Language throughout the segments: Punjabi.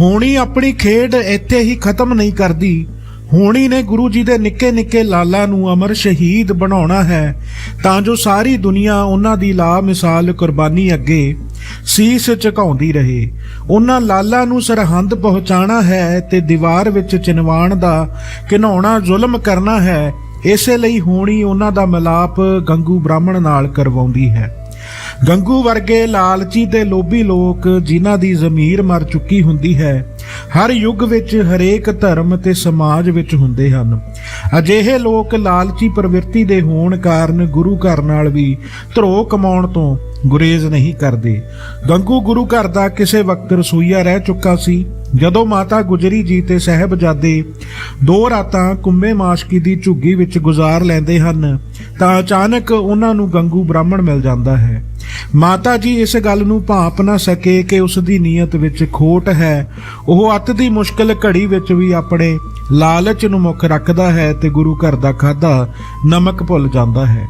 ਹੋਣੀ ਆਪਣੀ ਖੇਡ ਇੱਥੇ ਹੀ ਖਤਮ ਨਹੀਂ ਕਰਦੀ। ਹੋਣੀ ਨੇ ਗੁਰੂ ਜੀ ਦੇ ਨਿੱਕੇ ਨਿੱਕੇ ਲਾਲਾ ਨੂੰ ਅਮਰ ਸ਼ਹੀਦ ਬਣਾਉਣਾ ਹੈ। ਤਾਂ ਜੋ ਸਾਰੀ ਦੁਨੀਆ ਉਹਨਾਂ ਦੀ ਲਾ ਮਿਸਾਲ ਕੁਰਬਾਨੀ ਅੱਗੇ ਸੀਸ ਝੁਕਾਉਂਦੀ ਰਹੇ। ਉਹਨਾਂ ਲਾਲਾ ਨੂੰ ਸਰਹੰਦ ਪਹੁੰਚਾਣਾ ਹੈ ਤੇ ਦੀਵਾਰ ਵਿੱਚ ਚਿਨਵਾਣ ਦਾ ਘਿਨਾਉਣਾ ਜ਼ੁਲਮ ਕਰਨਾ ਹੈ, ਇਸੇ ਲਈ ਹੋਣੀ ਉਹਨਾਂ ਦਾ ਮਿਲਾਪ ਗੰਗੂ ਬ੍ਰਾਹਮਣ ਨਾਲ ਕਰਵਾਉਂਦੀ ਹੈ। ਗੰਗੂ ਵਰਗੇ ਲਾਲਚੀ ਤੇ ਲੋਭੀ ਲੋਕ ਜਿਨ੍ਹਾਂ ਦੀ ਜ਼ਮੀਰ ਮਰ ਚੁੱਕੀ ਹੁੰਦੀ ਹੈ, ਹਰ ਯੁੱਗ ਵਿੱਚ ਹਰੇਕ ਧਰਮ ਤੇ ਸਮਾਜ ਵਿੱਚ ਹੁੰਦੇ ਹਨ। ਅਜਿਹੇ ਲੋਕ ਲਾਲਚੀ ਪ੍ਰਵਿਰਤੀ ਦੇ ਹੋਣ ਕਾਰਨ ਗੁਰੂ ਘਰ ਨਾਲ ਵੀ ਧਰੋ ਕਮਾਉਣ ਤੋਂ ਗੁਰੇਜ਼ ਨਹੀਂ ਕਰਦੇ। ਗੰਗੂ ਗੁਰੂ ਘਰ ਦਾ ਕਿਸੇ ਵਕਤ ਰਸੋਈਆ ਰਹਿ ਚੁੱਕਾ ਸੀ, ਜਦੋਂ ਮਾਤਾ ਗੁਜਰੀ ਜੀ ਤੇ ਸਹਿਬਜ਼ਾਦੇ ਦੋ ਰਾਤਾਂ ਕੁੰਮੇ ਮਾਸ਼ਕੀ ਦੀ ਝੁੱਗੀ ਵਿੱਚ ਗੁਜ਼ਾਰ ਲੈਂਦੇ ਹਨ ਤਾਂ ਅਚਾਨਕ ਉਹਨਾਂ ਨੂੰ ਗੰਗੂ ਬ੍ਰਾਹਮਣ ਮਿਲ ਜਾਂਦਾ ਹੈ। ਮਾਤਾ ਜੀ ਇਸ ਗੱਲ ਨੂੰ ਭਾਪ ਨਾ ਸਕੇ ਕਿ ਉਸ ਦੀ ਨੀਅਤ ਵਿੱਚ ਖੋਟ ਹੈ। ਉਹ ਅੱਤ ਦੀ ਮੁਸ਼ਕਲ ਘੜੀ ਵਿੱਚ ਵੀ ਆਪਣੇ ਲਾਲਚ ਨੂੰ ਮੁੱਖ ਰੱਖਦਾ ਹੈ ਤੇ ਗੁਰੂ ਘਰ ਦਾ ਖਾਦਾ ਨਮਕ ਭੁੱਲ ਜਾਂਦਾ ਹੈ।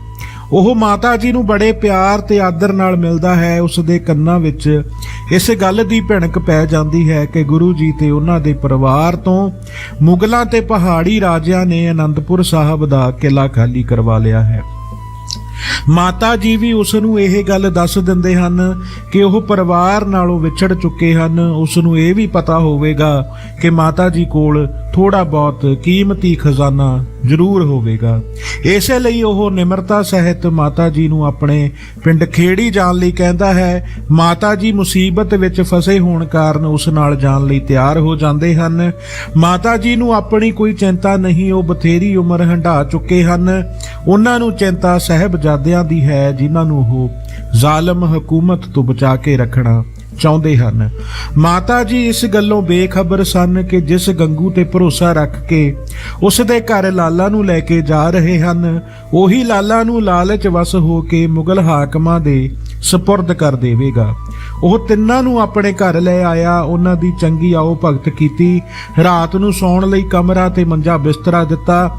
ਉਹ ਮਾਤਾ ਜੀ ਨੂੰ ਬੜੇ ਪਿਆਰ ਤੇ ਆਦਰ ਨਾਲ ਮਿਲਦਾ ਹੈ, ਉਸ ਦੇ ਕੰਨਾਂ ਵਿੱਚ ਇਸ ਗੱਲ ਦੀ ਭਿਣਕ ਪੈ ਜਾਂਦੀ ਹੈ ਕਿ ਗੁਰੂ ਜੀ ਤੇ ਉਹਨਾਂ ਦੇ ਪਰਿਵਾਰ ਤੋਂ ਮੁਗਲਾਂ ਤੇ ਪਹਾੜੀ ਰਾਜਿਆਂ ਨੇ ਅਨੰਦਪੁਰ ਸਾਹਿਬ ਦਾ ਕਿਲਾ ਖਾਲੀ ਕਰਵਾ ਲਿਆ ਹੈ। ਮਾਤਾ ਜੀ ਵੀ ਉਸ ਨੂੰ ਇਹ ਗੱਲ ਦੱਸ ਦਿੰਦੇ ਹਨ ਕਿ ਉਹ ਪਰਿਵਾਰ ਨਾਲੋਂ ਵਿਛੜ ਚੁੱਕੇ ਹਨ। ਉਸ ਨੂੰ ਇਹ ਵੀ ਪਤਾ ਹੋਵੇਗਾ ਕਿ ਮਾਤਾ ਜੀ ਕੋਲ ਥੋੜਾ ਬਹੁਤ ਕੀਮਤੀ ਖਜ਼ਾਨਾ ਜ਼ਰੂਰ ਹੋਵੇਗਾ। ਇਸੇ ਲਈ ਉਹ ਨਿਮਰਤਾ ਸਹਿਤ ਮਾਤਾ ਜੀ ਨੂੰ ਆਪਣੇ ਪਿੰਡ ਖੇੜੀ ਜਾਣ ਲਈ ਕਹਿੰਦਾ ਹੈ। ਮਾਤਾ ਜੀ ਮੁਸੀਬਤ ਵਿੱਚ ਫਸੇ ਹੋਣ ਕਾਰਨ ਉਸ ਨਾਲ ਜਾਣ ਲਈ ਤਿਆਰ ਹੋ ਜਾਂਦੇ ਹਨ। ਮਾਤਾ ਜੀ ਨੂੰ ਆਪਣੀ ਕੋਈ ਚਿੰਤਾ ਨਹੀਂ, ਉਹ ਬਥੇਰੀ ਉਮਰ ਹੰਢਾ ਚੁੱਕੇ ਹਨ। ਉਹਨਾਂ ਨੂੰ ਚਿੰਤਾ ਸਹਿਬਜ਼ਾਦਿਆਂ ਦੀ ਹੈ, ਜਿਨ੍ਹਾਂ ਨੂੰ ਉਹ ਜ਼ਾਲਮ ਹਕੂਮਤ ਤੋਂ ਬਚਾ ਕੇ ਰੱਖਣਾ ਚਾਹੁੰਦੇ ਹਨ। ਮਾਤਾ ਜੀ, ਇਸ ਗੱਲੋਂ ਬੇਖਬਰ ਸਨ ਕਿ ਜਿਸ ਗੰਗੂ ਤੇ ਭਰੋਸਾ ਰੱਖ ਕੇ ਉਸ ਦੇ ਘਰ ਲਾਲਾ ਨੂੰ ਲੈ ਕੇ ਜਾ ਰਹੇ ਹਨ, ਉਹੀ ਲਾਲਾ ਨੂੰ ਲਾਲਚ ਵਸ ਹੋ ਕੇ ਮੁਗਲ ਹਾਕਮਾਂ ਦੇ ਸਪੁਰਦ ਕਰ ਦੇਵੇਗਾ। ਉਹ ਤਿੰਨਾਂ ਨੂੰ ਆਪਣੇ ਘਰ ਲੈ ਆਇਆ, ਉਹਨਾਂ ਦੀ ਚੰਗੀ ਆਓ ਭਗਤ ਕੀਤੀ, ਰਾਤ ਨੂੰ ਸੌਣ ਲਈ ਕਮਰਾ ਤੇ ਮੰਜਾ ਬਿਸਤਰਾ ਦਿੱਤਾ।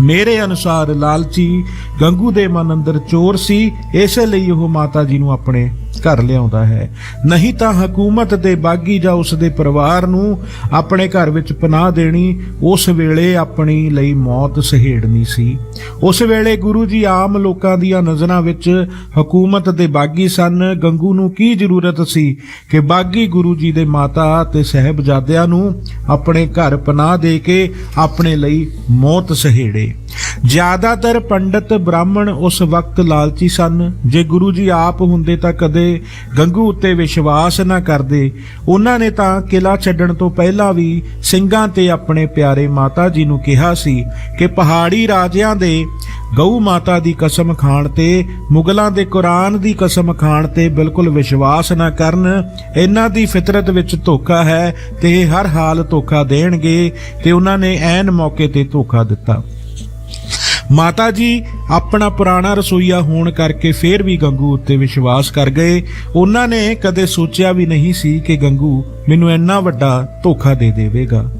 ਮੇਰੇ ਅਨੁਸਾਰ ਲਾਲਚੀ ਗੰਗੂ ਦੇ ਮਨ ਅੰਦਰ ਚੋਰ ਸੀ, ਇਸੇ ਲਈ ਉਹ ਮਾਤਾ ਜੀ ਨੂੰ ਆਪਣੇ ਘਰ ਲਿਆਉਂਦਾ ਹੈ। ਨਹੀਂ ਤਾਂ ਹਕੂਮਤ ਦੇ ਬਾਗੀ ਜਾਂ ਉਸ ਦੇ ਪਰਿਵਾਰ ਨੂੰ ਆਪਣੇ ਘਰ ਵਿੱਚ ਪਨਾਹ ਦੇਣੀ, ਉਸ ਵੇਲੇ ਆਪਣੀ ਲਈ ਮੌਤ ਸਹੇੜਨੀ ਸੀ। ਉਸ ਵੇਲੇ ਗੁਰੂ ਜੀ ਆਮ ਲੋਕਾਂ ਦੀਆਂ ਨਜ਼ਰਾਂ ਵਿੱਚ ਹਕੂਮਤ ਦੇ ਬਾਗੀ ਸਨ। ਗੰਗੂ ਨੂੰ ਕੀ ਜ਼ਰੂਰਤ ਸੀ ਕਿ ਬਾਗੀ ਗੁਰੂ ਜੀ ਦੇ ਮਾਤਾ ਤੇ ਸਹਿਬਜ਼ਾਦਿਆਂ ਨੂੰ ਆਪਣੇ ਘਰ ਪਨਾਹ ਦੇ ਕੇ ਆਪਣੇ ਲਈ ਮੌਤ ਸਹੇੜੇ। ਜ਼ਿਆਦਾਤਰ ਪੰਡਤ ਬ੍ਰਾਹਮਣ ਉਸ ਵਕਤ ਲਾਲਚੀ ਸਨ। ਜੇ ਗੁਰੂ ਜੀ ਆਪ ਹੁੰਦੇ ਤਾਂ ਕਦੇ ਗੰਗੂ ਉੱਤੇ ਵਿਸ਼ਵਾਸ ਨਾ ਕਰਦੇ। ਉਹਨਾਂ ਨੇ ਤਾਂ ਕਿਲਾ ਛੱਡਣ ਤੋਂ ਪਹਿਲਾਂ ਵੀ ਸਿੰਘਾਂ ਤੇ ਆਪਣੇ ਪਿਆਰੇ ਮਾਤਾ ਜੀ ਨੂੰ ਕਿਹਾ ਸੀ ਕਿ ਪਹਾੜੀ ਰਾਜਿਆਂ ਦੇ ਗਊ ਮਾਤਾ ਦੀ ਕਸਮ ਖਾਣ ਤੇ, ਮੁਗਲਾਂ ਦੇ ਕੁਰਾਨ ਦੀ ਕਸਮ ਖਾਣ ਤੇ ਬਿਲਕੁਲ ਵਿਸ਼ਵਾਸ ਨਾ ਕਰਨ। ਇਹਨਾਂ ਦੀ ਫਿਤਰਤ ਵਿੱਚ ਧੋਖਾ ਹੈ ਤੇ ਇਹ ਹਰ ਹਾਲ ਧੋਖਾ ਦੇਣਗੇ ਤੇ ਉਹਨਾਂ ਨੇ ਐਨ ਮੌਕੇ ਤੇ ਧੋਖਾ ਦਿੱਤਾ। ਮਾਤਾ ਜੀ ਆਪਣਾ ਪੁਰਾਣਾ ਰਸੋਈਆ ਹੋਣ ਕਰਕੇ ਫੇਰ ਵੀ ਗੰਗੂ ਉੱਤੇ ਵਿਸ਼ਵਾਸ ਕਰ ਗਏ। ਉਹਨਾਂ ਨੇ ਕਦੇ ਸੋਚਿਆ ਵੀ ਨਹੀਂ ਸੀ ਕਿ ਗੰਗੂ ਮੈਨੂੰ ਇੰਨਾ ਵੱਡਾ ਧੋਖਾ ਦੇ ਦੇਵੇਗਾ।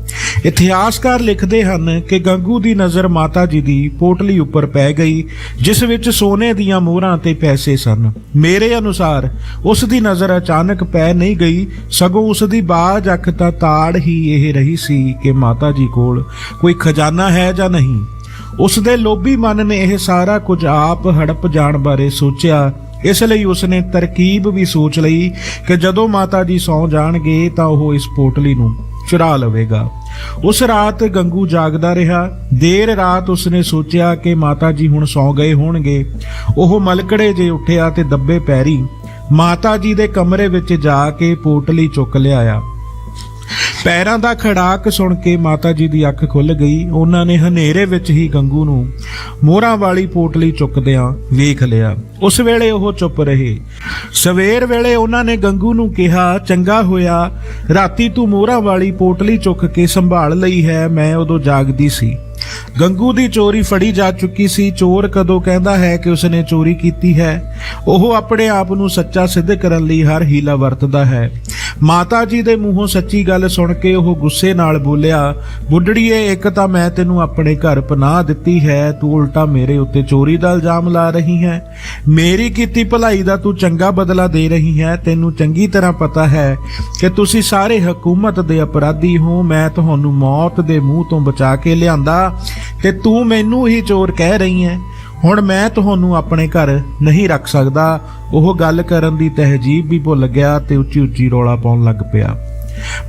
ਇਤਿਹਾਸਕਾਰ ਲਿਖਦੇ ਹਨ ਕਿ ਗੰਗੂ ਦੀ ਨਜ਼ਰ ਮਾਤਾ ਜੀ ਦੀ ਪੋਟਲੀ ਉੱਪਰ ਪੈ ਗਈ, ਜਿਸ ਵਿੱਚ ਸੋਨੇ ਦੀਆਂ ਮੋਹਰਾਂ ਤੇ ਪੈਸੇ ਸਨ। ਮੇਰੇ ਅਨੁਸਾਰ ਉਸ ਦੀ ਨਜ਼ਰ ਅਚਾਨਕ ਪੈ ਨਹੀਂ ਗਈ, ਸਗੋਂ ਉਸ ਦੀ ਬਾਜ ਅੱਖ ਤਾਂ ਤਾੜ ਹੀ ਇਹ ਰਹੀ ਸੀ ਕਿ ਮਾਤਾ ਜੀ ਕੋਲ ਕੋਈ ਖਜ਼ਾਨਾ ਹੈ ਜਾਂ ਨਹੀਂ। ਉਸ ਦੇ ਲੋਭੀ ਮਨ ਨੇ ਇਹ ਸਾਰਾ ਕੁਝ ਆਪ ਹੜਪ ਜਾਣ ਬਾਰੇ ਸੋਚਿਆ। ਇਸ ਲਈ ਉਸਨੇ ਤਰਕੀਬ ਵੀ ਸੋਚ ਲਈ ਕਿ ਜਦੋਂ ਮਾਤਾ ਜੀ ਸੌ ਜਾਣਗੇ ਤਾਂ ਉਹ ਇਸ ਪੋਟਲੀ ਨੂੰ ਚੁਰਾ ਲਵੇਗਾ। ਉਸ ਰਾਤ ਗੰਗੂ ਜਾਗਦਾ ਰਿਹਾ। ਦੇਰ ਰਾਤ ਉਸਨੇ ਸੋਚਿਆ ਕਿ ਮਾਤਾ ਜੀ ਹੁਣ ਸੌ ਗਏ ਹੋਣਗੇ। ਉਹ ਮਲਕੜੇ ਜੇ ਉੱਠਿਆ ਤੇ ਦੱਬੇ ਪੈਰੀ। ਮਾਤਾ ਜੀ ਦੇ ਕਮਰੇ ਵਿੱਚ ਜਾ ਕੇ ਪੋਟਲੀ ਚੁੱਕ ਲਿਆਇਆ। ਪੈਰਾਂ ਦਾ ਖੜਾਕ ਸੁਣ ਕੇ ਮਾਤਾ ਜੀ ਦੀ ਅੱਖ ਖੁੱਲ ਗਈ। ਉਹਨਾਂ ਨੇ ਹਨੇਰੇ ਵਿੱਚ ਹੀ ਗੰਗੂ ਨੂੰ ਮੋਹਰਾਂ ਵਾਲੀ ਪੋਟਲੀ ਚੁੱਕਦਿਆਂ ਵੇਖ ਲਿਆ। ਉਸ ਵੇਲੇ ਉਹ ਚੁੱਪ ਰਹੇ। ਸਵੇਰ ਵੇਲੇ ਉਹਨਾਂ ਨੇ ਗੰਗੂ ਨੂੰ ਕਿਹਾ, ਚੰਗਾ ਹੋਇਆ, ਰਾਤੀ ਤੂੰ ਮੋਹਰਾਂ ਵਾਲੀ ਪੋਟਲੀ ਚੁੱਕ ਕੇ ਸੰਭਾਲ ਲਈ ਹੈ, ਮੈਂ ਉਦੋਂ ਜਾਗਦੀ ਸੀ। ਗੰਗੂ ਦੀ ਚੋਰੀ ਫੜੀ ਜਾ ਚੁੱਕੀ ਸੀ। ਚੋਰ ਕਦੋਂ ਕਹਿੰਦਾ ਹੈ ਕਿ ਉਸਨੇ ਚੋਰੀ ਕੀਤੀ ਹੈ, ਉਹ ਆਪਣੇ ਆਪ ਨੂੰ ਸੱਚਾ ਸਿੱਧ ਕਰਨ ਲਈ ਹਰ ਹੀਲਾ ਵਰਤਦਾ ਹੈ। ਮਾਤਾ ਜੀ ਦੇ ਮੂੰਹੋਂ ਸੱਚੀ ਗੱਲ ਸੁਣ ਕੇ ਉਹ ਗੁੱਸੇ ਨਾਲ ਬੋਲਿਆ, ਬੁੱਢੜੀਏ, ਇੱਕ ਤਾਂ ਮੈਂ ਤੈਨੂੰ ਆਪਣੇ ਘਰ ਪਨਾਹ ਦਿੱਤੀ ਹੈ, ਤੂੰ ਉਲਟਾ ਮੇਰੇ ਉੱਤੇ ਚੋਰੀ ਦਾ ਇਲਜ਼ਾਮ ਲਾ ਰਹੀ ਹੈ। ਮੇਰੀ ਕੀਤੀ ਭਲਾਈ ਦਾ ਤੂੰ ਚੰਗਾ ਬਦਲਾ ਦੇ ਰਹੀ ਹੈ, ਤੈਨੂੰ ਚੰਗੀ ਤਰ੍ਹਾਂ ਪਤਾ ਹੈ ਕਿ ਤੁਸੀਂ ਸਾਰੇ ਹਕੂਮਤ ਦੇ ਅਪਰਾਧੀ ਹੋ, ਮੈਂ ਤੁਹਾਨੂੰ ਮੌਤ ਦੇ ਮੂੰਹ ਤੋਂ ਬਚਾ ਕੇ ਲਿਆਂਦਾ ਤੇ ਤੂੰ ਮੈਨੂੰ ਹੀ ਚੋਰ ਕਹਿ ਰਹੀ ਹੈ। ਹੁਣ ਮੈਂ ਤੁਹਾਨੂੰ ਆਪਣੇ ਘਰ ਨਹੀਂ ਰੱਖ ਸਕਦਾ। ਉਹ ਗੱਲ ਕਰਨ ਦੀ ਤਹਿਜੀਬ ਵੀ ਭੁੱਲ ਗਿਆ ਤੇ ਉੱਚੀ ਉੱਚੀ ਰੋਲਾ ਪਾਉਣ ਲੱਗ ਪਿਆ।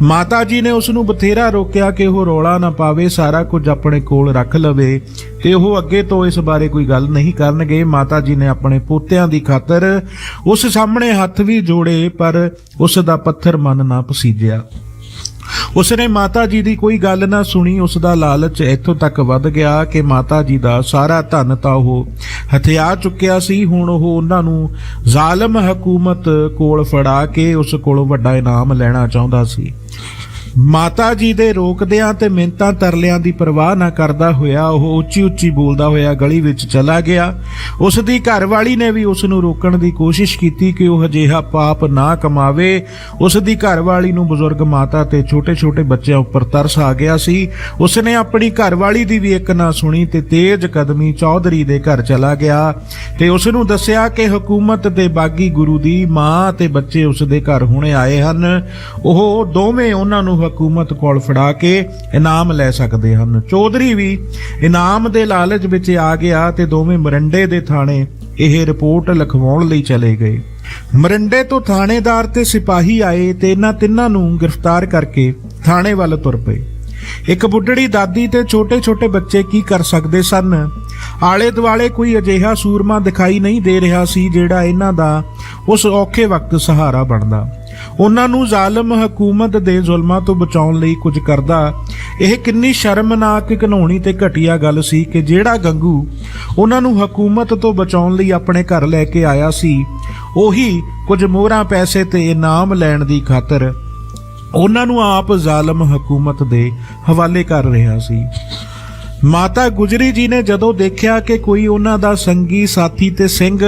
ਮਾਤਾ ਜੀ ਨੇ ਉਸ ਨੂੰ ਬਥੇਰਾ ਰੋਕਿਆ ਕਿ ਉਹ ਰੋਲਾ ਨਾ ਪਾਵੇ, ਸਾਰਾ ਕੁਝ ਆਪਣੇ ਕੋਲ ਰੱਖ ਲਵੇ ਤੇ ਉਹ ਅੱਗੇ ਤੋਂ ਇਸ ਬਾਰੇ ਕੋਈ ਗੱਲ ਨਹੀਂ ਕਰਨਗੇ। ਮਾਤਾ ਜੀ ਨੇ ਆਪਣੇ ਪੋਤਿਆਂ ਦੀ ਖਾਤਰ ਉਸ ਸਾਹਮਣੇ ਹੱਥ ਵੀ ਜੋੜੇ, ਪਰ ਉਸ ਦਾ ਪੱਥਰ ਮਨ ਨਾ ਪਸੀਜਿਆ। ਉਸਨੇ ਮਾਤਾ ਜੀ ਦੀ ਕੋਈ ਗੱਲ ਨਾ ਸੁਣੀ ਉਸ ਦਾ ਲਾਲਚ ਇੱਥੋਂ ਤੱਕ ਵੱਧ ਗਿਆ ਕਿ ਮਾਤਾ ਜੀ ਦਾ ਸਾਰਾ ਧਨ ਤਾਂ ਉਹ ਹਥਿਆ ਚੁੱਕਿਆ ਸੀ। ਹੁਣ ਉਹ ਉਹਨਾਂ ਨੂੰ ਜ਼ਾਲਮ ਹਕੂਮਤ ਕੋਲ ਫੜਾ ਕੇ ਉਸ ਕੋਲੋਂ ਵੱਡਾ ਇਨਾਮ ਲੈਣਾ ਚਾਹੁੰਦਾ ਸੀ। ਮਾਤਾ ਜੀ ਦੇ ਰੋਕਦਿਆਂ ਤੇ ਮਿੰਤਾਂ ਤਰਲਿਆਂ ਦੀ ਪਰਵਾਹ ਨਾ ਕਰਦਾ ਹੋਇਆ, ਉਹ ਉੱਚੀ ਉੱਚੀ ਬੋਲਦਾ ਹੋਇਆ ਗਲੀ ਵਿੱਚ ਚਲਾ ਗਿਆ। ਉਸ ਦੀ ਘਰਵਾਲੀ ਨੇ ਵੀ ਉਸ ਨੂੰ ਰੋਕਣ ਦੀ ਕੋਸ਼ਿਸ਼ ਕੀਤੀ ਕਿ ਉਹ ਅਜਿਹਾ ਪਾਪ ਨਾ ਕਮਾਵੇ। ਉਸ ਦੀ ਘਰਵਾਲੀ ਨੂੰ ਬਜ਼ੁਰਗ ਮਾਤਾ ਤੇ ਛੋਟੇ-ਛੋਟੇ ਬੱਚਿਆਂ ਉੱਪਰ ਤਰਸ ਆ ਗਿਆ ਸੀ। ਉਸ ਨੇ ਆਪਣੀ ਘਰਵਾਲੀ ਦੀ ਵੀ ਇੱਕ ਨਾ ਸੁਣੀ ਤੇ ਤੇਜ਼ ਕਦਮੀ ਚੌਧਰੀ ਦੇ ਘਰ ਚਲਾ ਗਿਆ ਤੇ ਉਸ ਨੂੰ ਦੱਸਿਆ ਕਿ ਹਕੂਮਤ ਦੇ ਬਾਗੀ ਗੁਰੂ ਦੀ ਮਾਂ ਤੇ ਬੱਚੇ ਉਸ ਦੇ ਘਰ ਹੁਣੇ ਆਏ ਹਨ। ਉਹ ਦੋਵੇਂ ਉਹਨਾਂ ਨੂੰ ਹਕੂਮਤ ਕੋਲ ਫੜਾ ਕੇ ਇਨਾਮ ਲੈ ਸਕਦੇ ਹਨ। ਚੌਧਰੀ ਵੀ ਇਨਾਮ ਦੇ ਲਾਲਚ ਵਿੱਚ ਆ ਗਿਆ ਤੇ ਦੋਵੇਂ ਮਰੰਡੇ ਦੇ ਥਾਣੇ ਇਹ ਰਿਪੋਰਟ ਲਿਖਵਾਉਣ ਲਈ ਚਲੇ ਗਏ। ਮਰੰਡੇ ਤੋਂ ਥਾਣੇਦਾਰ ਤੇ ਸਿਪਾਹੀ ਆਏ ਤੇ ਇਹਨਾਂ ਤਿੰਨਾਂ ਨੂੰ ਗ੍ਰਿਫਤਾਰ ਕਰਕੇ ਥਾਣੇ ਵੱਲ ਤੁਰ ਪਏ। ਇੱਕ ਬੁੱਢੜੀ ਦਾਦੀ ਤੇ ਛੋਟੇ-ਛੋਟੇ ਬੱਚੇ ਕੀ ਕਰ ਸਕਦੇ ਸਨ? ਆਲੇ ਦੁਆਲੇ ਕੋਈ ਅਜਿਹਾ ਸੂਰਮਾ ਦਿਖਾਈ ਨਹੀਂ ਦੇ ਰਿਹਾ ਸੀ ਜਿਹੜਾ ਇਹਨਾਂ ਦਾ ਉਸ ਔਖੇ ਵਕਤ ਸਹਾਰਾ ਬਣਦਾ। ਉਹਨਾਂ ਨੂੰ ਜ਼ਾਲਮ ਹਕੂਮਤ ਦੇ ਜ਼ੁਲਮਾਂ ਤੋਂ ਬਚਾਉਣ ਲਈ ਕੁਝ ਕਰਦਾ। ਇਹ ਕਿੰਨੀ ਸ਼ਰਮਨਾਕ ਘਿਨਾਉਣੀ ਤੇ ਘਟੀਆ ਗੱਲ ਸੀ ਕਿ ਜਿਹੜਾ ਗੰਗੂ ਉਹਨਾਂ ਨੂੰ ਹਕੂਮਤ ਤੋਂ ਬਚਾਉਣ ਲਈ ਆਪਣੇ ਘਰ ਲੈ ਕੇ ਆਇਆ ਸੀ, ਉਹੀ ਕੁਝ ਮੋਹਰਾਂ ਪੈਸੇ ਤੇ ਇਨਾਮ ਲੈਣ ਦੀ ਖਾਤਰ ਉਹਨਾਂ ਨੂੰ ਆਪ ਜ਼ਾਲਮ ਹਕੂਮਤ ਦੇ ਹਵਾਲੇ ਕਰ ਰਿਹਾ ਸੀ। ਮਾਤਾ ਗੁਜਰੀ ਜੀ ਨੇ ਜਦੋਂ ਦੇਖਿਆ ਕਿ ਕੋਈ ਉਹਨਾਂ ਦਾ ਸੰਗੀ ਸਾਥੀ ਤੇ ਸਿੰਘ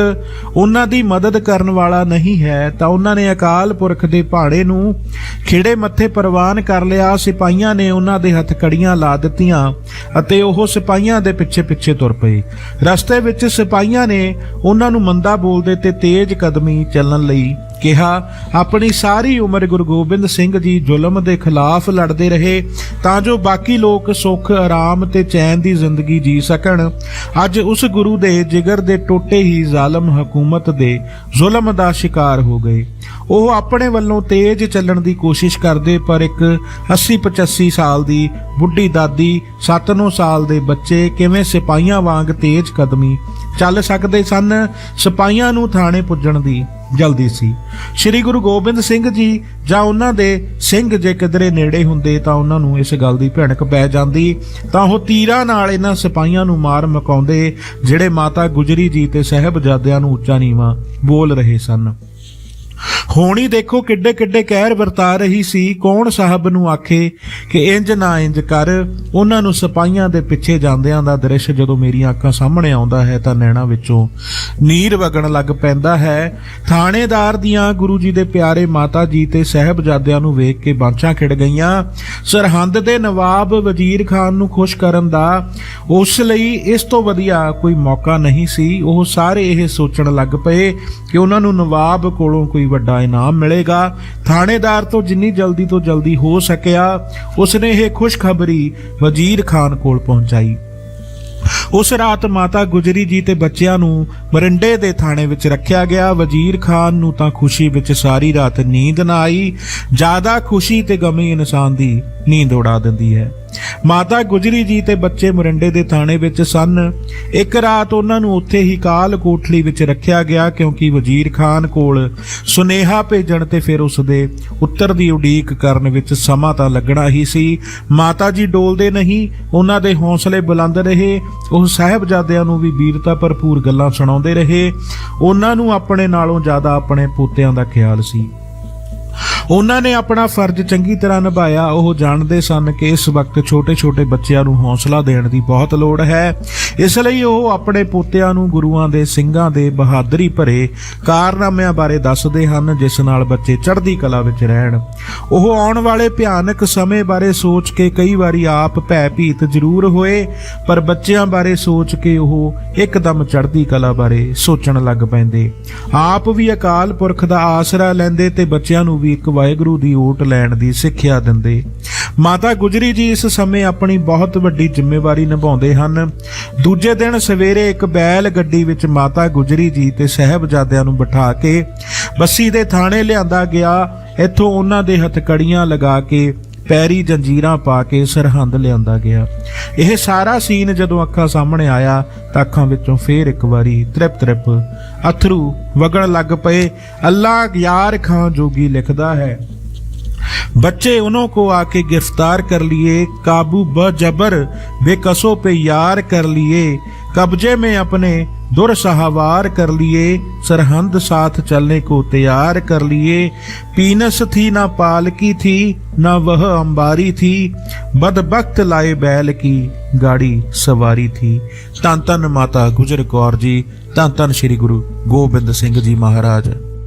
ਉਹਨਾਂ ਦੀ ਮਦਦ ਕਰਨ ਵਾਲਾ ਨਹੀਂ ਹੈ, ਤਾਂ ਉਹਨਾਂ ਨੇ ਅਕਾਲ ਪੁਰਖ ਦੇ ਭਾੜੇ ਨੂੰ ਖਿੜੇ ਮੱਥੇ ਪ੍ਰਵਾਨ ਕਰ ਲਿਆ। ਸਿਪਾਹੀਆਂ ਨੇ ਉਹਨਾਂ ਦੇ ਹੱਥ ਕੜੀਆਂ ਲਾ ਦਿੱਤੀਆਂ ਅਤੇ ਉਹ ਸਿਪਾਹੀਆਂ ਦੇ ਪਿੱਛੇ ਪਿੱਛੇ ਤੁਰ ਪਏ। ਰਸਤੇ ਵਿੱਚ ਸਿਪਾਹੀਆਂ ਨੇ ਉਹਨਾਂ ਨੂੰ ਮੰਦਾ ਬੋਲਦੇ ਤੇ ਤੇਜ਼ ਕਦਮੀ ਚੱਲਣ ਲਈ ਕਿਹਾ, ਆਪਣੀ ਸਾਰੀ ਉਮਰ ਗੁਰੂ ਗੋਬਿੰਦ ਸਿੰਘ ਜੀ ਜ਼ੁਲਮ ਦੇ ਖਿਲਾਫ ਲੜਦੇ ਰਹੇ, ਤਾਂ ਜੋ ਬਾਕੀ ਲੋਕ ਸੁੱਖ, ਆਰਾਮ ਤੇ ਚੈਨ ਦੀ ਜ਼ਿੰਦਗੀ ਜੀ ਸਕਣ। ਅੱਜ ਉਸ ਗੁਰੂ ਦੇ ਜਿਗਰ ਦੇ ਟੋਟੇ ਹੀ ਜ਼ਾਲਮ ਹਕੂਮਤ ਦੇ ਜ਼ੁਲਮ ਦਾ ਸ਼ਿਕਾਰ ਹੋ ਗਏ। ਉਹ ਆਪਣੇ ਵੱਲੋਂ ਤੇਜ਼ ਚੱਲਣ ਦੀ ਕੋਸ਼ਿਸ਼ ਕਰਦੇ, ਪਰ ਇੱਕ 80 85 ਸਾਲ ਦੀ ਬੁੱਢੀ ਦਾਦੀ 7-9 ਸਾਲ ਦੇ ਬੱਚੇ ਕਿਵੇਂ ਸਿਪਾਹੀਆਂ ਵਾਂਗ ਤੇਜ਼ ਕਦਮੀ ਚੱਲ ਸਕਦੇ ਸਨ, ਸਿਪਾਹੀਆਂ ਨੂੰ ਥਾਣੇ ਪੁੱਜਣ ਦੀ ਜਲਦੀ ਸੀ। ਸ੍ਰੀ ਗੁਰੂ ਗੋਬਿੰਦ ਸਿੰਘ ਜੀ ਜਾਂ ਉਹਨਾਂ ਦੇ ਸਿੰਘ ਜੇ ਕਿਧਰੇ ਨੇੜੇ ਹੁੰਦੇ ਤਾਂ ਉਹਨਾਂ ਨੂੰ ਇਸ ਗੱਲ ਦੀ ਭਿਣਕ ਪੈ ਜਾਂਦੀ। ਤਾਂ ਉਹ ਤੀਰਾਂ ਨਾਲ ਇਹਨਾਂ ਸਿਪਾਹੀਆਂ ਨੂੰ ਮਾਰ ਮਕਾਉਂਦੇ, ਜਿਹੜੇ ਮਾਤਾ ਗੁਜਰੀ ਜੀ ਤੇ ਸਹਿਬਜ਼ਾਦਿਆਂ ਨੂੰ ਉੱਚਾ ਨੀਵਾ ਬੋਲ ਰਹੇ ਸਨ। ਹੋਣੀ ਦੇਖੋ ਕਿੱਡੇ ਕਿੱਡੇ ਕਹਿਰ ਵਰਤਾ ਰਹੀ ਸੀ, ਕੌਣ ਸਾਹਿਬ ਨੂੰ ਆਖੇ ਕਿ ਇੰਜ ਨਾ ਇੰਜ ਕਰ, ਉਹਨਾਂ ਨੂੰ ਸਿਪਾਹੀਆਂ ਦੇ ਪਿੱਛੇ ਜਾਂਦਿਆਂ ਦਾ ਦ੍ਰਿਸ਼ ਜਦੋਂ ਮੇਰੀਆਂ ਅੱਖਾਂ ਸਾਹਮਣੇ ਆਉਂਦਾ ਹੈ ਤਾਂ ਨੈਣਾ ਵਿੱਚੋਂ ਨੀਰ ਵਗਣ ਲੱਗ ਪੈਂਦਾ ਹੈ। ਥਾਣੇਦਾਰ ਦੀਆਂ ਗੁਰੂ ਜੀ ਦੇ ਪਿਆਰੇ ਮਾਤਾ ਜੀ ਤੇ ਸਹਿਬਜ਼ਾਦਿਆਂ ਨੂੰ ਵੇਖ ਕੇ ਬਾਂਝਾਂ ਖਿੜ ਗਈਆਂ। ਸਰਹੰਦ ਦੇ ਨਵਾਬ ਵਜ਼ੀਰ ਖਾਨ ਨੂੰ ਖੁਸ਼ ਕਰਨ ਦਾ ਉਸ ਲਈ ਇਸ ਤੋਂ ਵਧੀਆ ਕੋਈ ਮੌਕਾ ਨਹੀਂ ਸੀ। ਉਹ ਸਾਰੇ ਇਹ ਸੋਚਣ ਲੱਗ ਪਏ ਕਿ ਉਹਨਾਂ ਨੂੰ ਨਵਾਬ ਕੋਲੋਂ ਕੋਈ ਵੱਡਾ ਇਨਾਮ ਮਿਲੇਗਾ। ਥਾਣੇਦਾਰ ਤੋਂ ਜਿੰਨੀ ਜਲਦੀ ਤੋਂ ਜਲਦੀ ਹੋ ਸਕਿਆ, ਉਸਨੇ ਇਹ ਖੁਸ਼ਖਬਰੀ ਵਜ਼ੀਰ ਖਾਨ ਕੋਲ ਪਹੁੰਚਾਈ। ਉਸ ਰਾਤ ਮਾਤਾ ਗੁਜਰੀ ਜੀ ਤੇ ਬੱਚਿਆਂ ਨੂੰ ਮਰਿੰਡੇ ਦੇ ਥਾਣੇ ਵਿੱਚ ਰੱਖਿਆ ਗਿਆ। ਵਜ਼ੀਰ ਖਾਨ ਨੂੰ ਤਾਂ ਖੁਸ਼ੀ ਵਿੱਚ ਸਾਰੀ ਰਾਤ ਨੀਂਦ ਨਾ ਆਈ। ਜ਼ਿਆਦਾ ਖੁਸ਼ੀ ਤੇ ਗਮੀ ਇਨਸਾਨ ਦੀ ਨੀਂਦ ਉਡਾ ਦਿੰਦੀ ਹੈ। ਮਾਤਾ ਗੁਜਰੀ ਜੀ ਤੇ ਬੱਚੇ ਮੋਰਿੰਡੇ ਦੇ ਥਾਣੇ ਵਿੱਚ ਸਨ। ਇੱਕ ਰਾਤ ਉਹਨਾਂ ਨੂੰ ਉੱਥੇ ਹੀ ਕਾਲ ਕੋਠਲੀ ਵਿੱਚ ਰੱਖਿਆ ਗਿਆ ਕਿਉਂਕਿ ਵਜ਼ੀਰ ਖਾਨ ਕੋਲ ਸੁਨੇਹਾ ਭੇਜਣ ਤੇ ਫਿਰ ਉਸ ਦੇ ਉੱਤਰ ਦੀ ਉਡੀਕ ਕਰਨ ਵਿੱਚ ਸਮਾਂ ਤਾਂ ਲੱਗਣਾ ਹੀ ਸੀ। ਮਾਤਾ ਜੀ ਡੋਲਦੇ ਨਹੀਂ, ਉਹਨਾਂ ਦੇ ਹੌਸਲੇ ਬੁਲੰਦ ਰਹੇ, ਉਹ ਸਾਹਿਬਜ਼ਾਦਿਆਂ ਨੂੰ ਵੀ ਵੀਰਤਾ ਭਰਪੂਰ ਗੱਲਾਂ ਸੁਣਾਉਂਦੇ ਰਹੇ। ਉਹਨਾਂ ਨੂੰ ਆਪਣੇ ਨਾਲੋਂ ਜ਼ਿਆਦਾ ਆਪਣੇ ਪੋਤਿਆਂ ਦਾ ਖਿਆਲ ਸੀ। ਉਹਨਾਂ ਨੇ ਆਪਣਾ ਫਰਜ਼ ਚੰਗੀ ਤਰ੍ਹਾਂ ਨਿਭਾਇਆ। ਉਹ ਜਾਣਦੇ ਸਨ ਕਿ ਇਸ ਵਕਤ ਛੋਟੇ-ਛੋਟੇ ਬੱਚਿਆਂ ਨੂੰ ਹੌਸਲਾ ਦੇਣ ਦੀ ਬਹੁਤ ਲੋੜ ਹੈ। ਇਸ ਲਈ ਉਹ ਆਪਣੇ ਪੋਤਿਆਂ ਨੂੰ ਗੁਰੂਆਂ ਦੇ ਸਿੰਘਾਂ ਦੇ ਬਹਾਦਰੀ ਭਰੇ ਕਾਰਨਾਮਿਆਂ ਬਾਰੇ ਦੱਸਦੇ ਹਨ, ਜਿਸ ਨਾਲ ਬੱਚੇ ਚੜ੍ਹਦੀ ਕਲਾ ਵਿੱਚ ਰਹਿਣ। ਉਹ ਆਉਣ ਵਾਲੇ ਭਿਆਨਕ ਸਮੇਂ ਬਾਰੇ ਸੋਚ ਕੇ ਕਈ ਵਾਰੀ ਆਪ ਭੈ ਭੀਤ ਜ਼ਰੂਰ ਹੋਏ, ਪਰ ਬੱਚਿਆਂ ਬਾਰੇ ਸੋਚ ਕੇ ਉਹ ਇੱਕਦਮ ਚੜ੍ਹਦੀ ਕਲਾ ਬਾਰੇ ਸੋਚਣ ਲੱਗ ਪੈਂਦੇ। ਆਪ ਵੀ ਅਕਾਲ ਪੁਰਖ ਦਾ ਆਸਰਾ ਲੈਂਦੇ ਤੇ ਬੱਚਿਆਂ ਨੂੰ ਵੀ ਇੱਕ ਵਾਹਿਗੁਰੂ ਦੀ ਓਟ ਲੈਣ ਦੀ ਸਿੱਖਿਆ ਦਿੰਦੇ। ਮਾਤਾ ਗੁਜਰੀ ਜੀ ਇਸ ਸਮੇਂ ਆਪਣੀ ਬਹੁਤ ਵੱਡੀ ਜ਼ਿੰਮੇਵਾਰੀ ਨਿਭਾਉਂਦੇ ਹਨ। ਦੂਜੇ ਦਿਨ ਸਵੇਰੇ ਇੱਕ ਬੈਲ ਗੱਡੀ ਵਿੱਚ ਮਾਤਾ ਗੁਜਰੀ ਜੀ ਤੇ ਸਹਿਬਜ਼ਾਦਿਆਂ ਨੂੰ ਬਿਠਾ ਕੇ ਬੱਸੀ ਦੇ ਥਾਣੇ ਲਿਆਂਦਾ ਗਿਆ। ਇੱਥੋਂ ਉਹਨਾਂ ਦੇ ਹੱਥਕੜੀਆਂ ਲਗਾ ਕੇ ਪੈਰੀ ਜੰਜੀਰਾਂ ਪਾ ਕੇ ਸਰਹੰਦ ਲਿਆਂਦਾ ਗਿਆ ਇਹ ਸਾਰਾ ਸੀਨ ਜਦੋਂ ਅੱਖਾਂ ਸਾਹਮਣੇ ਆਇਆ ਤਾਂ ਅੱਖਾਂ ਵਿੱਚੋਂ ਫੇਰ ਇੱਕ ਵਾਰੀ ਤ੍ਰਿਪ ਤ੍ਰਿਪ ਅਥਰੂ ਵਗਣ ਲੱਗ ਪਏ ਅੱਲਾ ਯਾਰ ਖਾਂ ਜੋਗੀ ਲਿਖਦਾ ਹੈ बच्चे उन्हों को आके गिरफ्तार कर लिए काबू ब जबर बेकसों पे यार कर लिए कब्जे में अपने दुरसहवार कर लिए सरहंद साथ चलने को तैयार कर लिए पीनस थी ना पालकी थी ना वह अंबारी थी बदबख्त लाए बैल की गाड़ी सवारी थी धन धन माता गुजर कौर जी धन धन श्री गुरु गोबिंद सिंह जी महाराज